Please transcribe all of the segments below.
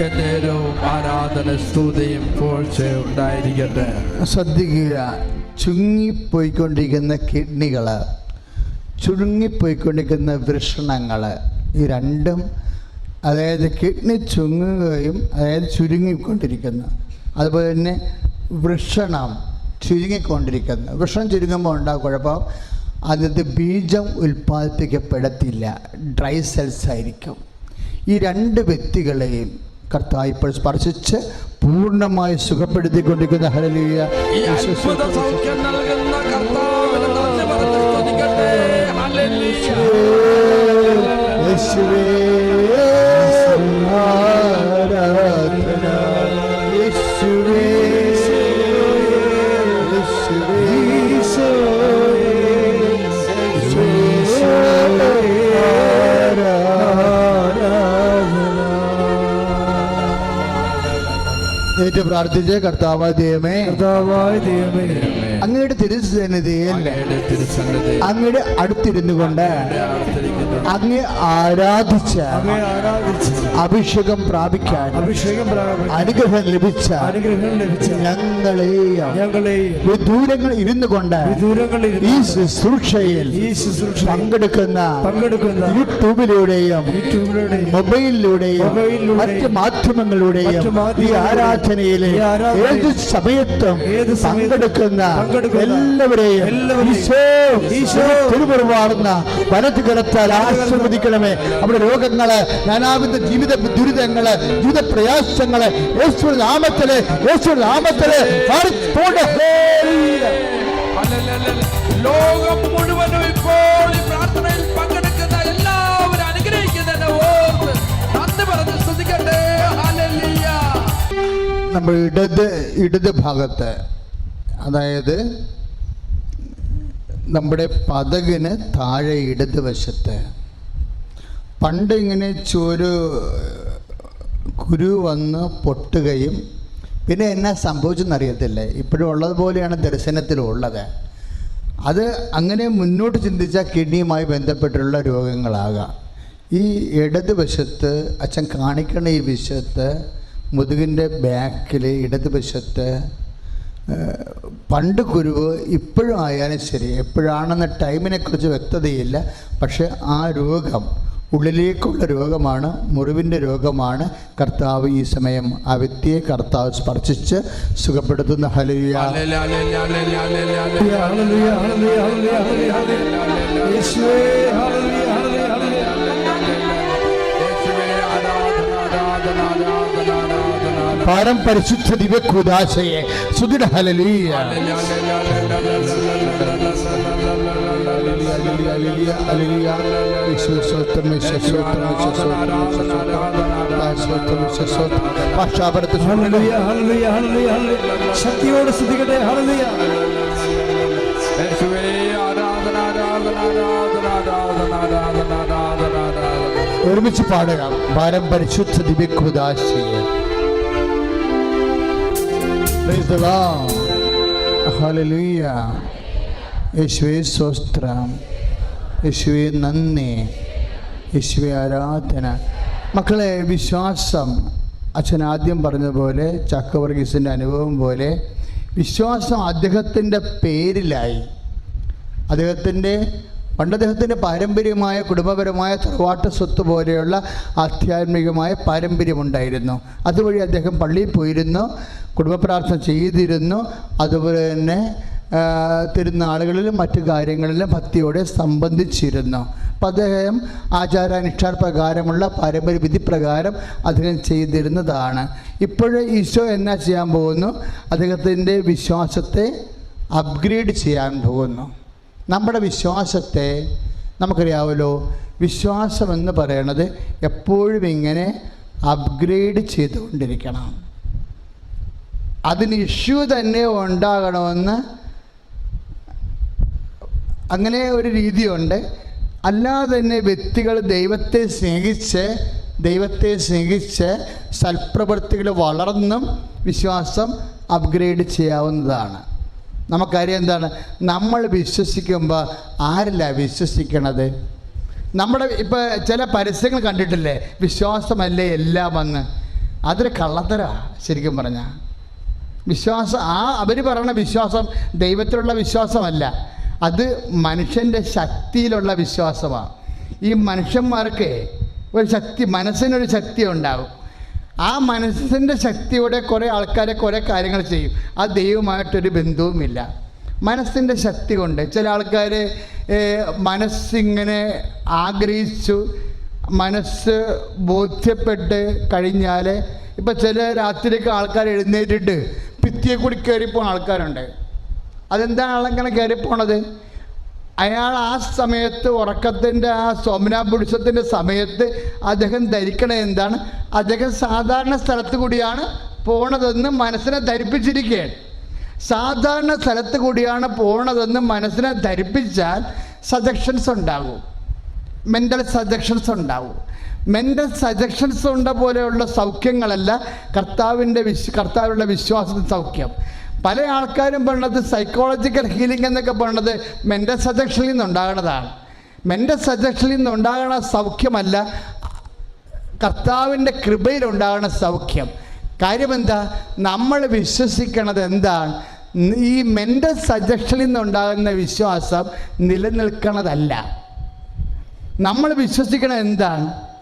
എന്നേരവും ആരാധന സ്തുതിയും ഉണ്ടായിരിക്കട്ടെ. ശ്രദ്ധിക്കുക ചുങ്ങിപ്പോയിക്കൊണ്ടിരിക്കുന്ന കിഡ്നികൾ ചുരുങ്ങിപ്പോയിക്കൊണ്ടിരിക്കുന്ന വൃഷണങ്ങൾ ഈ രണ്ടും അതായത് കിഡ്നി ചുങ്ങുകയും അതായത് ചുരുങ്ങിക്കൊണ്ടിരിക്കുന്നു. അതുപോലെ തന്നെ വൃഷണം ചുരുങ്ങിക്കൊണ്ടിരിക്കുന്നു. വൃഷണം ചുരുങ്ങുമ്പോൾ ഉണ്ടാകും കുഴപ്പം? അതിനകത്ത് ബീജം ഉൽപ്പാദിപ്പിക്കപ്പെടത്തില്ല. ഡ്രൈ സെൽസ് ആയിരിക്കും. ഈ രണ്ട് വ്യക്തികളെയും കർത്താവ് ഇപ്പോൾ സ്പർശിച്ച് പൂർണമായി സുഖപ്പെടുത്തിക്കൊണ്ടിരിക്കുന്ന. ഹരലീയ ഈ പ്രാർത്ഥിച്ച് കർത്താവ് ദൈവമേ. കർത്താവായ ദൈവമേ. അങ്ങയുടെ തിരുസന്നിധിയിൽ അങ്ങയുടെ അടുത്തിരുന്നു കൊണ്ട് അങ്ങ് ആരാധിച്ച അഭിഷേകം പ്രാപിക്കാൻ അഭിഷേകം അനുഗ്രഹം ലഭിച്ച ഞങ്ങളെയും വിദൂരങ്ങൾ ഇരുന്നു കൊണ്ട് ഈ ശുശ്രൂഷയിൽ പങ്കെടുക്കുന്ന പങ്കെടുക്കുന്ന യൂട്യൂബിലൂടെയും യൂട്യൂബിലൂടെ മൊബൈലിലൂടെയും മറ്റ് മാധ്യമങ്ങളിലൂടെയും ഈ ആരാധനയിലെ ഏത് സമയത്തും പങ്കെടുക്കുന്ന എല്ലാവരെയും എല്ലാവരെയും. ഈശോ ഈശോ. തിരുമുറിവാടുന്ന വലത് കരത്താൽ ആശീർവദിക്കണമേ. അവിടെ രോഗങ്ങൾ നാനാവിധ ജീവിത ദുരിതങ്ങൾ ജീവിത പ്രയാസങ്ങൾ യേശു നാമത്തിൽ യേശു നാമത്തിൽ. ലോകം മുഴുവനും ഇപ്പോൾ പ്രാർത്ഥനയിൽ പങ്കെടുക്കുന്ന എല്ലാവരും അനുഗ്രഹിക്കുന്നതിനെ ഓർത്ത് നന്ദി പറഞ്ഞ് സ്തുതിക്കട്ടെ. നമ്മൾ ഇടത് ഇടത് ഭാഗത്ത് അതായത് നമ്മുടെ പതകിന് താഴെ ഇടത് വശത്ത്. പണ്ട് ഇങ്ങനെ ചൊരു കുരു വന്ന് പൊട്ടുകയും പിന്നെ എന്നാ സംഭവിച്ചെന്നറിയത്തില്ല ഇപ്പോഴും ഉള്ളതുപോലെയാണ് ദർശനത്തിലുള്ളത് അത് അങ്ങനെ മുന്നോട്ട് ചിന്തിച്ചാൽ കിഡ്നിയുമായി ബന്ധപ്പെട്ടുള്ള രോഗങ്ങളാകാം. ഈ ഇടത് വശത്ത് അച്ഛൻ കാണിക്കണ ഈ വശത്ത് മുതുകിന്റെ ബാക്കിൽ ഇടത് വശത്ത് ഏഹ്, പണ്ട് കുരുവ് ഇപ്പോഴും ആയാലും ശരി എപ്പോഴാണെന്ന ടൈമിനെക്കുറിച്ച് വ്യക്തതയില്ല പക്ഷെ ആ രോഗം ഉള്ളിലേക്കുള്ള രോഗമാണ് മുറിവിന്റെ രോഗമാണ്. കർത്താവ് ഈ സമയം ആ വ്യക്തിയെ കർത്താവ് സ്പർശിച്ച് സുഖപ്പെടുത്തുന്ന. ഹലിയ ഹല്ലേലൂയ, പാരം പരിശുദ്ധ ഹലലിയ ഹല്ലേലൂയ. ഹല്ലേലൂയ ഹല്ലേലൂയ ഹല്ലേലൂയ ശക്തിയോടെ യേശുവേ, ആരാധന, ആരാധന, ആരാധന, ആരാധന, ആരാധന, ആരാധന, ആരാധന. ഒരുമിച്ച് പാടുക. പാരം പരിശുദ്ധ ദിവ്യകൂദാശയെ. യേശുവേ സ്വസ്ത്രം. യേശുവേ നന്ദി. യേശുവേ ആരാധന. മക്കളെ വിശ്വാസം. അച്ഛൻ ആദ്യം പറഞ്ഞതുപോലെ ചക്കവർഗീസിന്റെ അനുഭവം പോലെ വിശ്വാസം അദ്ദേഹത്തിന്റെ പേരിലായി. അദ്ദേഹത്തിന്റെ പണ്ട് അദ്ദേഹത്തിന്റെ പാരമ്പര്യമായ കുടുംബപരമായ തറവാട്ട് സ്വത്ത് പോലെയുള്ള ആധ്യാത്മികമായ പാരമ്പര്യമുണ്ടായിരുന്നു. അതുവഴി അദ്ദേഹം പള്ളിയിൽ പോയിരുന്നു. കുടുംബ പ്രാർത്ഥന ചെയ്തിരുന്നു. അതുപോലെ തന്നെ തിരുനാളുകളിലും മറ്റു കാര്യങ്ങളിലും ഭക്തിയോടെ സംബന്ധിച്ചിരുന്നു. അപ്പം അദ്ദേഹം ആചാരാനുഷ്ഠാന പ്രകാരമുള്ള പാരമ്പര്യ വിധി പ്രകാരം അദ്ദേഹം ചെയ്തിരുന്നതാണ്. ഇപ്പോഴേ ഈശോ എന്നാ ചെയ്യാൻ പോകുന്നു? അദ്ദേഹത്തിന്റെ വിശ്വാസത്തെ അപ്ഗ്രേഡ് ചെയ്യാൻ പോകുന്നു. നമ്മുടെ വിശ്വാസത്തെ നമുക്കറിയാമല്ലോ വിശ്വാസം എന്ന് പറയണത് എപ്പോഴും ഇങ്ങനെ അപ്ഗ്രേഡ് ചെയ്തുകൊണ്ടിരിക്കണം. അതിന് ഇഷ്യൂ തന്നെ ഉണ്ടാകണമെന്ന് അങ്ങനെ ഒരു രീതിയുണ്ട്. അല്ലാതെ തന്നെ വ്യക്തികൾ ദൈവത്തെ സ്നേഹിച്ച് ദൈവത്തെ സ്നേഹിച്ച് സൽപ്രവൃത്തികൾ വളർന്നും വിശ്വാസം അപ്ഗ്രേഡ് ചെയ്യാവുന്നതാണ്. നമുക്കറിയാം എന്താണ്? നമ്മൾ വിശ്വസിക്കുമ്പോൾ ആരല്ല വിശ്വസിക്കണത്? നമ്മുടെ ഇപ്പോൾ ചില പരസ്യങ്ങൾ കണ്ടിട്ടില്ലേ? വിശ്വാസമല്ലേ എല്ലാം വന്ന്. അതൊരു കള്ളത്തരാ ശരിക്കും പറഞ്ഞാൽ വിശ്വാസം ആ അവർ പറയുന്ന വിശ്വാസം ദൈവത്തിലുള്ള വിശ്വാസമല്ല. അത് മനുഷ്യന്റെ ശക്തിയിലുള്ള വിശ്വാസമാണ്. ഈ മനുഷ്യന്മാർക്ക് ഒരു ശക്തി മനസ്സിനൊരു ശക്തി ഉണ്ടാവും ആ മനസ്സിന്റെ ശക്തിയോടെ കുറേ ആൾക്കാരെ കുറേ കാര്യങ്ങൾ ചെയ്യും. ആ ദൈവമായിട്ടൊരു ബന്ധവുമില്ല. മനസ്സിന്റെ ശക്തി കൊണ്ട് ചില ആൾക്കാർ മനസ്സിങ്ങനെ ആഗ്രഹിച്ചു മനസ്സ് ബോധ്യപ്പെട്ട് കഴിഞ്ഞാൽ ഇപ്പം ചില രാത്രിയൊക്കെ ആൾക്കാർ എഴുന്നേറ്റിട്ട് ഭിത്തിയെ കൂടി കയറിപ്പോണ ആൾക്കാരുണ്ട്. അതെന്താണ് കയറി പോണത്? അയാൾ ആ സമയത്ത് ഉറക്കത്തിന്റെ ആ സോമനാപുരുഷത്തിന്റെ സമയത്ത് അദ്ദേഹം ധരിക്കണത് എന്താണ്? അദ്ദേഹം സാധാരണ സ്ഥലത്ത് കൂടിയാണ് പോണതെന്ന് മനസ്സിനെ ധരിപ്പിച്ചിരിക്കുകയാണ്. സാധാരണ സ്ഥലത്ത് കൂടിയാണ് പോണതെന്ന് മനസ്സിനെ ധരിപ്പിച്ചാൽ സജക്ഷൻസ് ഉണ്ടാകും. മെന്റൽ സജക്ഷൻസ് ഉണ്ടാവും മെന്റൽ സജഷൻസ് ഉണ്ട പോലെയുള്ള സൗഖ്യങ്ങളല്ല കർത്താവിന്റെ വിശ്വ കർത്താവിലുള്ള വിശ്വാസത്തിൽ സൗഖ്യം. പല ആൾക്കാരും പറഞ്ഞത് സൈക്കോളജിക്കൽ ഹീലിംഗ് എന്നൊക്കെ പറഞ്ഞത് മെന്റൽ സജഷനിൽ നിന്നുണ്ടാകുന്നതാണ്. മെന്റൽ സജഷനിൽ നിന്നുണ്ടാകുന്ന സൗഖ്യമല്ല കർത്താവിന്റെ കൃപയിലുണ്ടാകുന്ന സൗഖ്യം. കാര്യമെന്താ നമ്മൾ വിശ്വസിക്കണത് എന്താണ്? ഈ മെന്റൽ സജഷനിൽ നിന്നുണ്ടാകുന്ന വിശ്വാസം നിലനിൽക്കണതല്ല. നമ്മൾ വിശ്വസിക്കണത് എന്താണ്?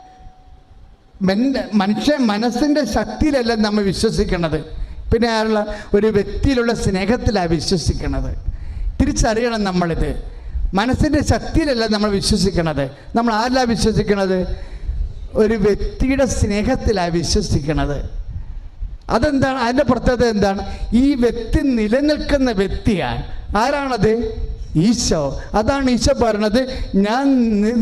മനുഷ്യ മനസ്സിന്റെ ശക്തിയിലല്ല നമ്മൾ വിശ്വസിക്കുന്നത് പിന്നെ ആരുള്ള? ഒരു വ്യക്തിയിലുള്ള സ്നേഹത്തിലാണ് വിശ്വസിക്കുന്നത് തിരിച്ചറിയണം നമ്മളിത്. മനസ്സിന്റെ ശക്തിയിലല്ല നമ്മൾ വിശ്വസിക്കുന്നത് നമ്മൾ ആരിലാണ് വിശ്വസിക്കുന്നത് ഒരു വ്യക്തിയുടെ സ്നേഹത്തിലാണ് വിശ്വസിക്കുന്നത് അതെന്താണ്? അതിന്റെ പ്രത്യേകത എന്താണ്? ഈ വ്യക്തി നിലനിൽക്കുന്ന വ്യക്തിയാണ്. ആരാണത്? ഈശോ. അതാണ് ഈശോ പറഞ്ഞത് ഞാൻ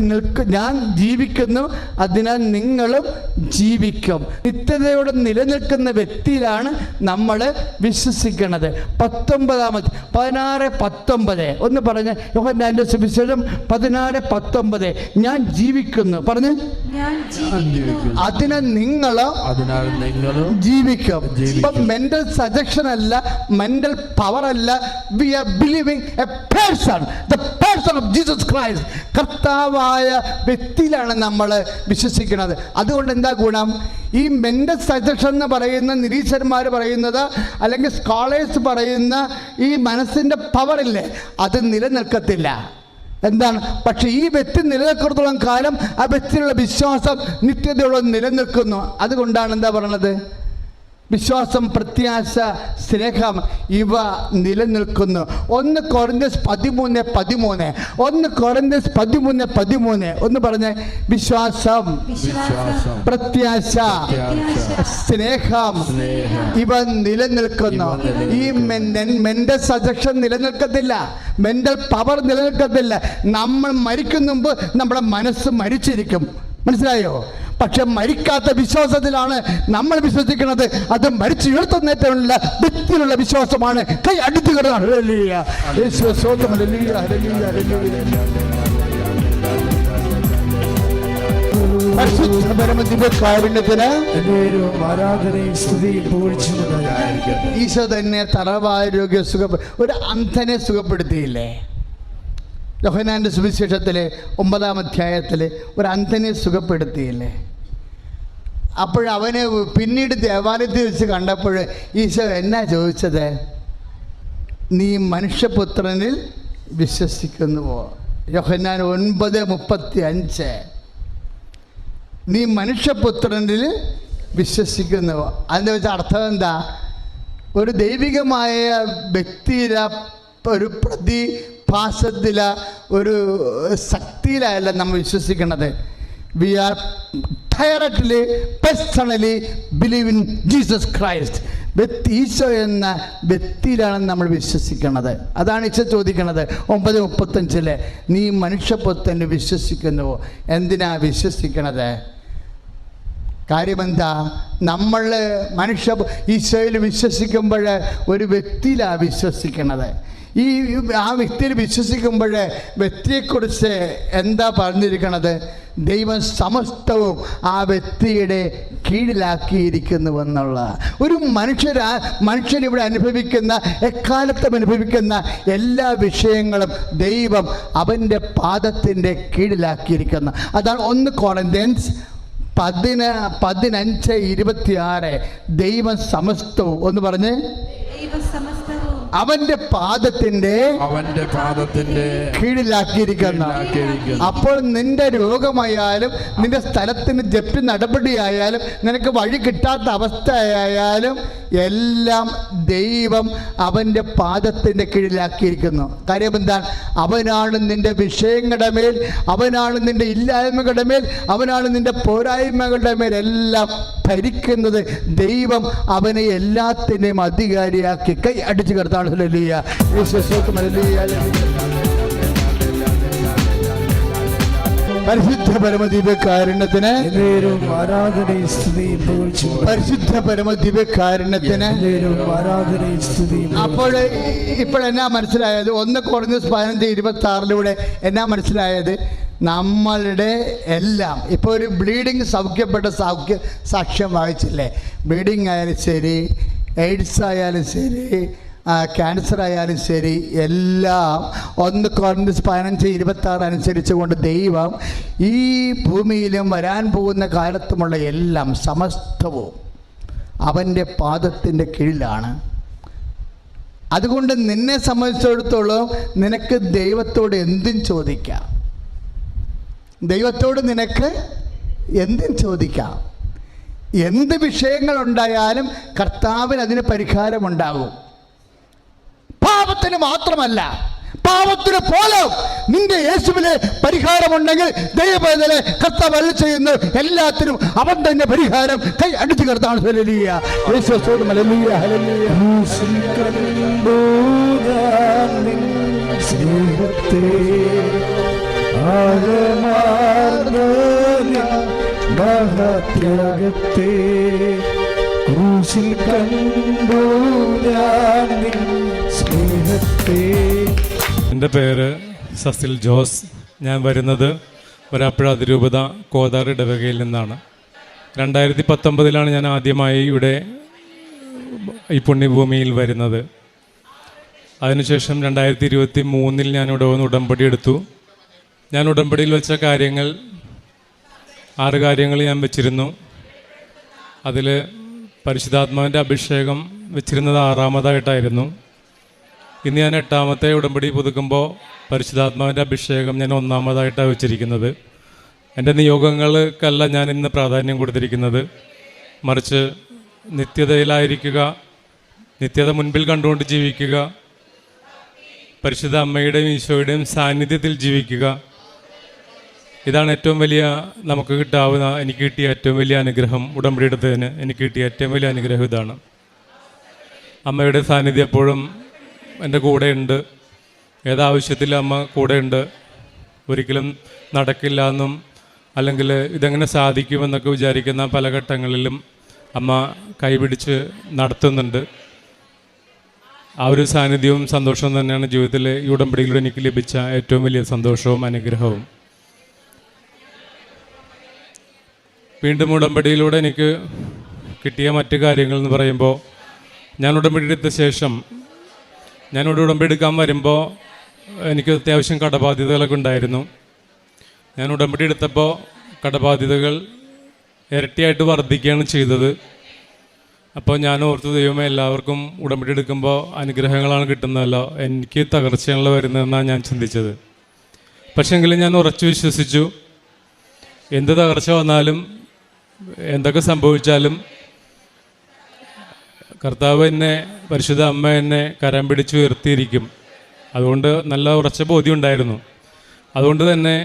നിൽക്ക ഞാൻ ജീവിക്കുന്നു അതിനാൽ നിങ്ങളും ജീവിക്കും. നിത്യതയോടെ നിലനിൽക്കുന്ന വ്യക്തിയിലാണ് നമ്മൾ വിശ്വസിക്കുന്നത് പത്തൊമ്പതാമത് പതിനാറ് പത്തൊമ്പത്. ഒന്ന് പറഞ്ഞ യോഹന്നാന്റെ സുവിശേഷം പതിനാറ് പത്തൊമ്പത്. ഞാൻ ജീവിക്കുന്നു. പറഞ്ഞ്? ഞാൻ ജീവിക്കുന്നു. അതിനെ നിങ്ങൾ അതിനാൽ നിങ്ങൾ ജീവിക്കും. ഇപ്പം മെന്റൽ സജഷൻ അല്ല മെന്റൽ പവർ അല്ല. We are believing a person the person of Jesus Christ കർത്താവായ വ്യക്തിയിലാണ് നമ്മൾ വിശ്വസിക്കുന്നത്. അതുകൊണ്ട് എന്താ ഗുണം? ഈ മെന്റൽ സജഷൻ എന്ന് പറയുന്ന നിരീശ്വരന്മാർ പറയുന്നത് അല്ലെങ്കിൽ സ്കോളേഴ്സ് പറയുന്ന ഈ മനസ്സിന്റെ പവറില്ലേ അത് നിലനിൽക്കത്തില്ല. എന്താണ്? പക്ഷെ ഈ വ്യക്തി നിലനിൽക്കുന്നിടത്തോളം കാലം ആ വ്യക്തിയിലുള്ള വിശ്വാസം നിത്യതയോളം നിലനിൽക്കുന്നു. അതുകൊണ്ടാണ് എന്താ പറയണത് വിശ്വാസം പ്രത്യാശ സ്നേഹം ഇവ നിലനിൽക്കുന്നു. ഒന്ന് കൊറന്തസ് പതിമൂന്ന് പതിമൂന്ന്. ഒന്ന് കൊറന്തസ് പതിമൂന്ന് പതിമൂന്ന്. ഒന്ന് പറഞ്ഞ് വിശ്വാസം പ്രത്യാശ സ്നേഹം ഇവ നിലനിൽക്കുന്നു. ഈ മെന്റൽ സജക്ഷൻ നിലനിൽക്കത്തില്ല. മെന്റൽ പവർ നിലനിൽക്കത്തില്ല. നമ്മൾ മരിക്കുന്ന മുമ്പ് നമ്മുടെ മനസ്സ് മരിച്ചിരിക്കും. മനസ്സിലായോ? പക്ഷെ മരിക്കാത്ത വിശ്വാസത്തിലാണ് നമ്മൾ വിശ്വസിക്കുന്നത്. അത് മരിച്ചു ഉയർത്തുന്നേറ്റമുള്ള വ്യക്തിയിലുള്ള വിശ്വാസമാണ്. കൈ അടുത്തു കിടന്നാണ് കാരുണ്യത്തിന് ഈശോ തന്നെ തറവാരോഗ്യ സുഖ ഒരു അന്ധനെ സുഖപ്പെടുത്തിയില്ലേ? യോഹനാന്റെ സുവിശേഷത്തിലെ ഒമ്പതാം അധ്യായത്തിൽ ഒരു അന്ധനെ സുഖപ്പെടുത്തിയില്ലേ? അപ്പോഴവനെ പിന്നീട് ദേവാലയത്തിൽ വെച്ച് കണ്ടപ്പോൾ ഈശോ എന്നാ ചോദിച്ചത്? നീ മനുഷ്യപുത്രനിൽ വിശ്വസിക്കുന്നുവോ? യോഹന്നാൻ ഒൻപത് മുപ്പത്തി അഞ്ച് നീ മനുഷ്യപുത്രനിൽ വിശ്വസിക്കുന്നുവോ? അതിന്റെ വെച്ച അർത്ഥം എന്താ? ഒരു ദൈവികമായ വ്യക്തിയിലെ ഒരു പ്രതിഭാസത്തില ഒരു ശക്തിയിലല്ല നമ്മൾ വിശ്വസിക്കുന്നത്. We are directly personally believe in Jesus Christ വ്യക്തി ഈശോ എന്ന വ്യക്തിയിലാണ് നമ്മൾ വിശ്വസിക്കുന്നത് അതാണ് ഈശോ ചോദിക്കുന്നത് ഒമ്പത് മുപ്പത്തഞ്ചിൽ നീ മനുഷ്യപുത്രന് വിശ്വസിക്കുന്നുവോ? എന്തിനാ വിശ്വസിക്കണത്? കാര്യമെന്താ? നമ്മൾ മനുഷ്യ ഈശോയിൽ വിശ്വസിക്കുമ്പോൾ ഒരു വ്യക്തിയിലാണ് വിശ്വസിക്കണത്. ഈ ആ വ്യക്തിയിൽ വിശ്വസിക്കുമ്പോൾ വ്യക്തിയെക്കുറിച്ച് എന്താ പറഞ്ഞിരിക്കണത്? ദൈവം സമസ്തവും ആ വ്യക്തിയുടെ കീഴിലാക്കിയിരിക്കുന്നുവെന്നുള്ള. ഒരു മനുഷ്യരാ മനുഷ്യനിവിടെ അനുഭവിക്കുന്ന എക്കാലത്തും അനുഭവിക്കുന്ന എല്ലാ വിഷയങ്ങളും ദൈവം അവന്റെ പാദത്തിന്റെ കീഴിലാക്കിയിരിക്കുന്നു. അതാണ് ഒന്ന് കോളന്തൻസ് പതിന പതിനഞ്ച് ഇരുപത്തിയാറ്. ദൈവം സമസ്തവും. ഒന്ന് പറഞ്ഞ്. ദൈവ സമസ്തവും പാദത്തിന്റെ അവന്റെ പാദത്തിന്റെ കീഴിലാക്കിയിരിക്കുന്ന. അപ്പോൾ നിന്റെ രോഗമായാലും നിന്റെ സ്ഥലത്തിന് ജപ്തി നടപടിയായാലും നിനക്ക് വഴി കിട്ടാത്ത അവസ്ഥയായാലും എല്ലാം ദൈവം അവന്റെ പാദത്തിന്റെ കീഴിലാക്കിയിരിക്കുന്നു. കാര്യം എന്താണ്? അവനാണ് നിന്റെ വിഷയങ്ങളുടെ മേൽ അവനാണ് നിന്റെ ഇല്ലായ്മകളുടെ മേൽ അവനാണ് നിന്റെ പോരായ്മകളുടെ മേൽ എല്ലാം ഭരിക്കുന്നത് ദൈവം അവനെ എല്ലാത്തിന്റെയും അധികാരിയാക്കി കൈ അടിച്ചു കിടത്താണ്. ഹല്ലേലൂയ. യേശുസ്തോത്രം, ഹല്ലേലൂയ, ഹല്ലേലൂയ. പരിശുദ്ധ പരമദീപകാരുണ്യത്തിന് പരിശുദ്ധ പരമദീപകാരുണ്യത്തിന് അപ്പോൾ ഇപ്പോഴെന്നാ മനസ്സിലായത്? ഒന്ന് കുറഞ്ഞ പതിനഞ്ച് ഇരുപത്തി ആറിലൂടെ എന്നാ മനസ്സിലായത്? നമ്മളുടെ എല്ലാം. ഇപ്പോൾ ഒരു ബ്ലീഡിങ് സൗഖ്യപ്പെട്ട സൗഖ്യ സാക്ഷ്യം വായിച്ചില്ലേ? ബ്ലീഡിങ് ആയാലും ശരി എയ്ഡ്സ് ആയാലും ശരി ക്യാൻസർ ആയാലും ശരി എല്ലാം ഒന്ന് കോൺഗ്രസ് പതിനഞ്ച് ഇരുപത്തി ആറ് അനുസരിച്ച് കൊണ്ട് ദൈവം ഈ ഭൂമിയിലും വരാൻ പോകുന്ന കാലത്തുമുള്ള എല്ലാം സമസ്തവും അവന്റെ പാദത്തിന്റെ കീഴിലാണ്. അതുകൊണ്ട് നിന്നെ സംബന്ധിച്ചിടത്തോളം നിനക്ക് ദൈവത്തോട് എന്തും ചോദിക്കാം. ദൈവത്തോട് നിനക്ക് എന്തും ചോദിക്കാം. എന്ത് വിഷയങ്ങളുണ്ടായാലും കർത്താവിന് അതിന് പരിഹാരമുണ്ടാകും. പാപത്തിന് മാത്രമല്ല പാപത്തിന് പോലും നിന്റെ യേശുവിന് പരിഹാരമുണ്ടെങ്കിൽ ദൈവവേദന കർത്താവ് അല്ല ചെയ്യുന്ന. എല്ലാത്തിനും അവൻ തന്നെ പരിഹാരം. കൈ അടിച്ചു കർത്താണ് ഹല്ലേലൂയ. ക്രൂശിൽ കണ്ടു എന്റെ പേര് സസിൽ ജോസ്. ഞാൻ വരുന്നത് വരാപ്പുഴ അതിരൂപത കോതാർ ഇടവകയിൽ നിന്നാണ്. രണ്ടായിരത്തി പത്തൊമ്പതിലാണ് ഞാൻ ആദ്യമായി ഇവിടെ ഈ പുണ്യഭൂമിയിൽ വരുന്നത്. അതിനുശേഷം രണ്ടായിരത്തി ഇരുപത്തി മൂന്നിൽ ഞാൻ ഇവിടെ വന്ന് ഉടമ്പടി എടുത്തു. ഞാൻ ഉടമ്പടിയിൽ വെച്ച കാര്യങ്ങൾ ആറ് കാര്യങ്ങൾ ഞാൻ വെച്ചിരുന്നു. അതിൽ പരിശുദ്ധാത്മാവിന്റെ അഭിഷേകം വെച്ചിരുന്നത് ആറാമതായിട്ടായിരുന്നു. ഇന്ന് ഞാൻ എട്ടാമത്തെ ഉടമ്പടി പുതുക്കുമ്പോൾ പരിശുദ്ധാത്മാവിന്റെ അഭിഷേകം ഞാൻ ഒന്നാമതായിട്ടാണ് വെച്ചിരിക്കുന്നത്. എന്റെ നിയോഗങ്ങൾക്കല്ല ഞാൻ ഇന്ന് പ്രാധാന്യം കൊടുത്തിരിക്കുന്നത്. മറിച്ച് നിത്യതയിലായിരിക്കുക നിത്യത മുൻപിൽ കണ്ടുകൊണ്ട് ജീവിക്കുക പരിശുദ്ധ അമ്മയുടെയും ഈശോയുടെയും സാന്നിധ്യത്തിൽ ജീവിക്കുക. ഇതാണ് ഏറ്റവും വലിയ നമുക്ക് കിട്ടാവുന്ന എനിക്ക് കിട്ടിയ ഏറ്റവും വലിയ അനുഗ്രഹം ഉടമ്പടി എടുത്തതിന് എനിക്ക് കിട്ടിയ ഏറ്റവും വലിയ അനുഗ്രഹം ഇതാണ്. അമ്മയുടെ സാന്നിധ്യം എപ്പോഴും എന്റെ കൂടെയുണ്ട്. ഏതാവശ്യത്തിൽ അമ്മ കൂടെയുണ്ട്. ഒരിക്കലും നടക്കില്ല എന്നും അല്ലെങ്കിൽ ഇതെങ്ങനെ സാധിക്കുമെന്നൊക്കെ വിചാരിക്കുന്ന പല ഘട്ടങ്ങളിലും അമ്മ കൈപിടിച്ച് നടത്തുന്നുണ്ട്. ആ ഒരു സാന്നിധ്യവും സന്തോഷവും തന്നെയാണ് ജീവിതത്തിലെ ഈ ഉടമ്പടിയിലൂടെ എനിക്ക് ലഭിച്ച ഏറ്റവും വലിയ സന്തോഷവും അനുഗ്രഹവും. വീണ്ടും ഉടമ്പടിയിലൂടെ എനിക്ക് കിട്ടിയ മറ്റു കാര്യങ്ങൾ എന്ന് പറയുമ്പോൾ ഞാൻ ഉടമ്പടി എടുത്ത ശേഷം ഞാൻ ഉടമ്പടിയെടുക്കാൻ വരുമ്പോൾ എനിക്ക് അത്യാവശ്യം കടബാധ്യതകളൊക്കെ ഉണ്ടായിരുന്നു. ഞാൻ ഉടമ്പടി എടുത്തപ്പോൾ കടബാധ്യതകൾ ഇരട്ടിയായിട്ട് വർദ്ധിക്കുകയാണ് ചെയ്തത്. അപ്പോൾ ഞാൻ ഓർത്തു ദൈവമേ എല്ലാവർക്കും ഉടമ്പടി എടുക്കുമ്പോൾ അനുഗ്രഹങ്ങളാണ് കിട്ടുന്നതല്ലോ. എനിക്ക് തകർച്ചയാണല്ലോ വരുന്നതെന്നാണ് ഞാൻ ചിന്തിച്ചത്. പക്ഷേങ്കിലും ഞാൻ ഉറച്ചു വിശ്വസിച്ചു. എന്ത് തകർച്ച വന്നാലും എന്തൊക്കെ സംഭവിച്ചാലും കർത്താവ് എന്നെ പരിശുദ്ധ അമ്മ എന്നെ കരം പിടിച്ച് ഉയർത്തിയിരിക്കും. അതുകൊണ്ട് നല്ല ഉറച്ച ബോധ്യം ഉണ്ടായിരുന്നു. അതുകൊണ്ട് തന്നെ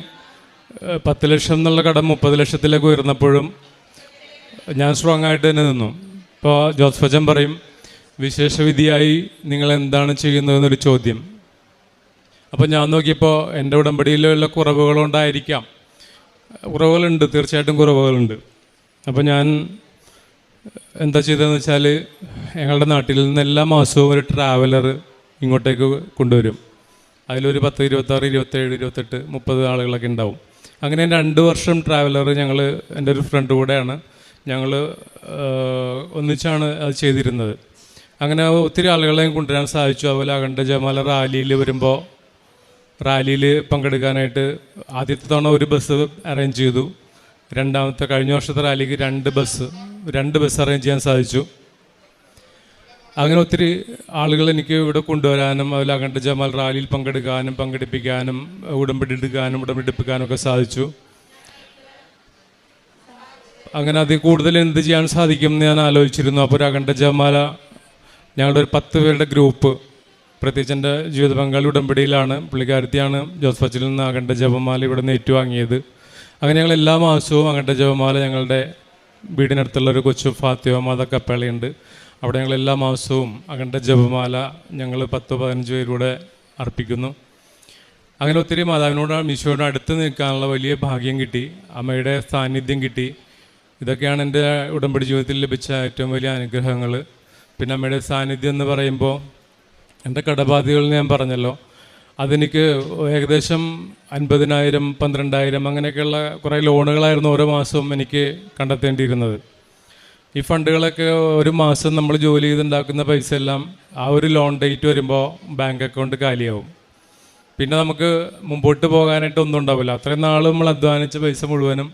പത്ത് ലക്ഷം എന്നുള്ള കടം മുപ്പത് ലക്ഷത്തിലേക്ക് ഉയർന്നപ്പോഴും ഞാൻ സ്ട്രോങ് ആയിട്ട് തന്നെ നിന്നു. ഇപ്പോൾ ജോസ് ഫജൻ പറയും വിശേഷവിധിയായി നിങ്ങൾ എന്താണ് ചെയ്യുന്നതെന്നൊരു ചോദ്യം. അപ്പോൾ ഞാൻ നോക്കിയപ്പോൾ എന്റെ ഉടമ്പടിയിലുള്ള കുറവുകളുണ്ടായിരിക്കാം കുറവുകളുണ്ട് തീർച്ചയായിട്ടും കുറവുകളുണ്ട്. അപ്പോൾ ഞാൻ എന്താ ചെയ്തതെന്ന് വെച്ചാൽ ഞങ്ങളുടെ നാട്ടിൽ നിന്ന് എല്ലാ മാസവും ഒരു ട്രാവലർ ഇങ്ങോട്ടേക്ക് കൊണ്ടുവരും. അതിലൊരു പത്ത് ഇരുപത്താറ് ഇരുപത്തേഴ് ഇരുപത്തെട്ട് മുപ്പത് ആളുകളൊക്കെ ഉണ്ടാവും. അങ്ങനെ രണ്ട് വർഷം ട്രാവലർ ഞങ്ങൾ എന്റെ ഒരു ഫ്രണ്ട് കൂടെയാണ് ഞങ്ങൾ ഒന്നിച്ചാണ് അത് ചെയ്തിരുന്നത്. അങ്ങനെ ഒത്തിരി ആളുകളെയും കൊണ്ടുവരാൻ സാധിച്ചു. അതുപോലെ അഖണ്ഡ ജമാല റാലിയിൽ വരുമ്പോൾ റാലിയിൽ പങ്കെടുക്കാനായിട്ട് ആദ്യത്തെ തവണ ഒരു ബസ് അറേഞ്ച് ചെയ്തു. രണ്ടാമത്തെ കഴിഞ്ഞ വർഷത്തെ റാലിക്ക് രണ്ട് ബസ് രണ്ട് ബസ് അറേഞ്ച് ചെയ്യാൻ സാധിച്ചു. അങ്ങനെ ഒത്തിരി ആളുകൾ എനിക്ക് ഇവിടെ കൊണ്ടുവരാനും അതിൽ അഖണ്ഡ ജമാൽ റാലിയിൽ പങ്കെടുക്കാനും പങ്കെടുപ്പിക്കാനും ഉടമ്പടി എടുക്കാനും ഉടമ്പടി എടുപ്പിക്കാനും ഒക്കെ സാധിച്ചു. അങ്ങനെ അതിൽ കൂടുതൽ എന്ത് ചെയ്യാൻ സാധിക്കും എന്ന് ഞാൻ ആലോചിച്ചിരുന്നു. അപ്പോൾ ഒരു അഖണ്ഡ ജമാല ഞങ്ങളുടെ ഒരു പത്ത് പേരുടെ ഗ്രൂപ്പ് പ്രത്യേകിച്ച് എന്റെ ജീവിത പങ്കാളി ഉടമ്പടിയിലാണ് പുള്ളിക്കാരത്തിയാണ് ജോസ് ഫച്ചിൽ നിന്ന് അഖണ്ഡ ജപമാല ഇവിടെ നിന്ന് ഏറ്റുവാങ്ങിയത്. അങ്ങനെ ഞങ്ങൾ എല്ലാ മാസവും അങ്ങോട്ട് ജപമാല ഞങ്ങളുടെ വീടിനടുത്തുള്ള ഒരു കൊച്ചു ഫാത്തിമ മാത കപ്പേളയുണ്ട് അവിടെ ഞങ്ങൾ എല്ലാ മാസവും അങ്ങോട്ട് ജപമാല ഞങ്ങൾ പത്ത് പതിനഞ്ച് പേരൂടെ അർപ്പിക്കുന്നു. അങ്ങനെ ഒത്തിരി മാതാവിനോട് ഈശോയോട് അടുത്ത് നിൽക്കാനുള്ള വലിയ ഭാഗ്യം കിട്ടി അമ്മയുടെ സാന്നിധ്യം കിട്ടി. ഇതൊക്കെയാണ് എന്റെ ഉടമ്പടി ജീവിതത്തിൽ ലഭിച്ച ഏറ്റവും വലിയ അനുഗ്രഹങ്ങൾ. പിന്നെ അമ്മയുടെ സാന്നിധ്യം എന്ന് പറയുമ്പോൾ എന്റെ കടബാധികൾ ഞാൻ പറഞ്ഞല്ലോ. അതെനിക്ക് ഏകദേശം അൻപതിനായിരം പന്ത്രണ്ടായിരം അങ്ങനെയൊക്കെയുള്ള കുറേ ലോണുകളായിരുന്നു ഓരോ മാസവും എനിക്ക് കണ്ടെത്തേണ്ടിയിരുന്നത്. ഈ ഫണ്ടുകളൊക്കെ ഒരു മാസം നമ്മൾ ജോലി ചെയ്തുണ്ടാക്കുന്ന പൈസ എല്ലാം ആ ഒരു ലോൺ ഡേറ്റ് വരുമ്പോൾ ബാങ്ക് അക്കൗണ്ട് കാലിയാവും. പിന്നെ നമുക്ക് മുമ്പോട്ട് പോകാനായിട്ട് ഒന്നും ഉണ്ടാവില്ല. അത്രയും നാൾ നമ്മൾ അധ്വാനിച്ച പൈസ മുഴുവനും